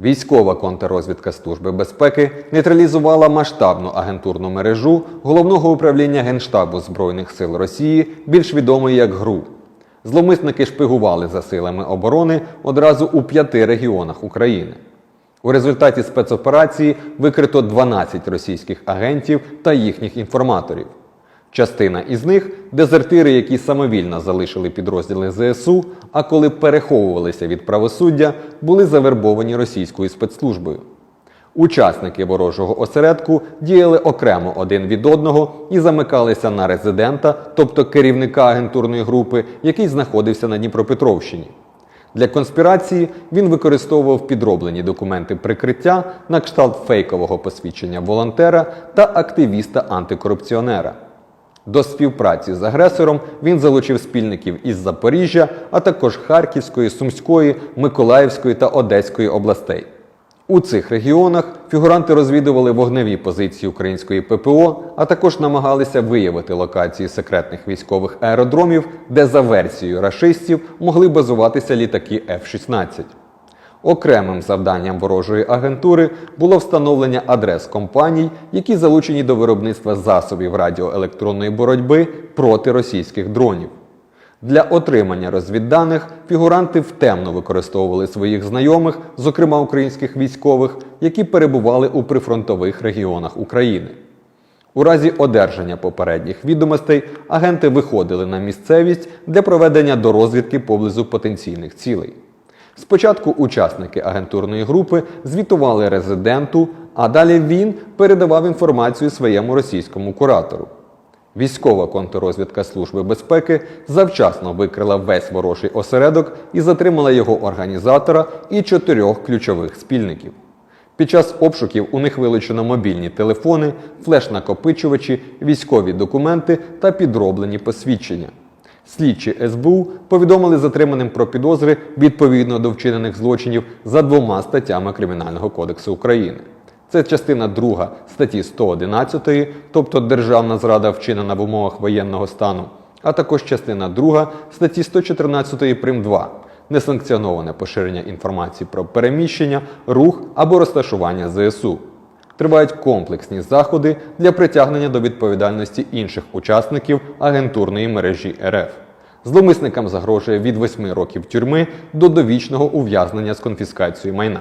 Військова контррозвідка Служби безпеки нейтралізувала масштабну агентурну мережу головного управління Генштабу Збройних сил Росії, більш відомої як ГРУ. Зловмисники шпигували за силами оборони одразу у п'яти регіонах України. У результаті спецоперації викрито 12 російських агентів та їхніх інформаторів. Частина із них дезертири, які самовільно залишили підрозділи ЗСУ, а коли переховувалися від правосуддя, були завербовані російською спецслужбою. Учасники ворожого осередку діяли окремо один від одного і замикалися на резидента, тобто керівника агентурної групи, який знаходився на Дніпропетровщині. Для конспірації він використовував підроблені документи прикриття на кшталт фейкового посвідчення волонтера та активіста-антикорупціонера. До співпраці з агресором він залучив спільників із Запоріжжя, а також Харківської, Сумської, Миколаївської та Одеської областей. У цих регіонах фігуранти розвідували вогневі позиції української ППО, а також намагалися виявити локації секретних військових аеродромів, де за версією рашистів могли базуватися літаки F-16. Окремим завданням ворожої агентури було встановлення адрес компаній, які залучені до виробництва засобів радіоелектронної боротьби проти російських дронів. Для отримання розвідданих фігуранти втемно використовували своїх знайомих, зокрема українських військових, які перебували у прифронтових регіонах України. У разі одержання попередніх відомостей агенти виходили на місцевість для проведення дорозвідки поблизу потенційних цілей. Спочатку учасники агентурної групи звітували резиденту, а далі він передавав інформацію своєму російському куратору. Військова контррозвідка Служби безпеки завчасно викрила весь ворожий осередок і затримала його організатора і чотирьох ключових спільників. Під час обшуків у них вилучено мобільні телефони, флеш-накопичувачі, військові документи та підроблені посвідчення. Слідчі СБУ повідомили затриманим про підозри відповідно до вчинених злочинів за двома статтями Кримінального кодексу України. Це частина 2 статті 111, тобто державна зрада вчинена в умовах воєнного стану, а також частина 2 статті 114 прим 2 несанкціоноване поширення інформації про переміщення, рух або розташування ЗСУ. Тривають комплексні заходи для притягнення до відповідальності інших учасників агентурної мережі РФ. Зломисникам загрожує від 8 років тюрми до довічного ув'язнення з конфіскацією майна.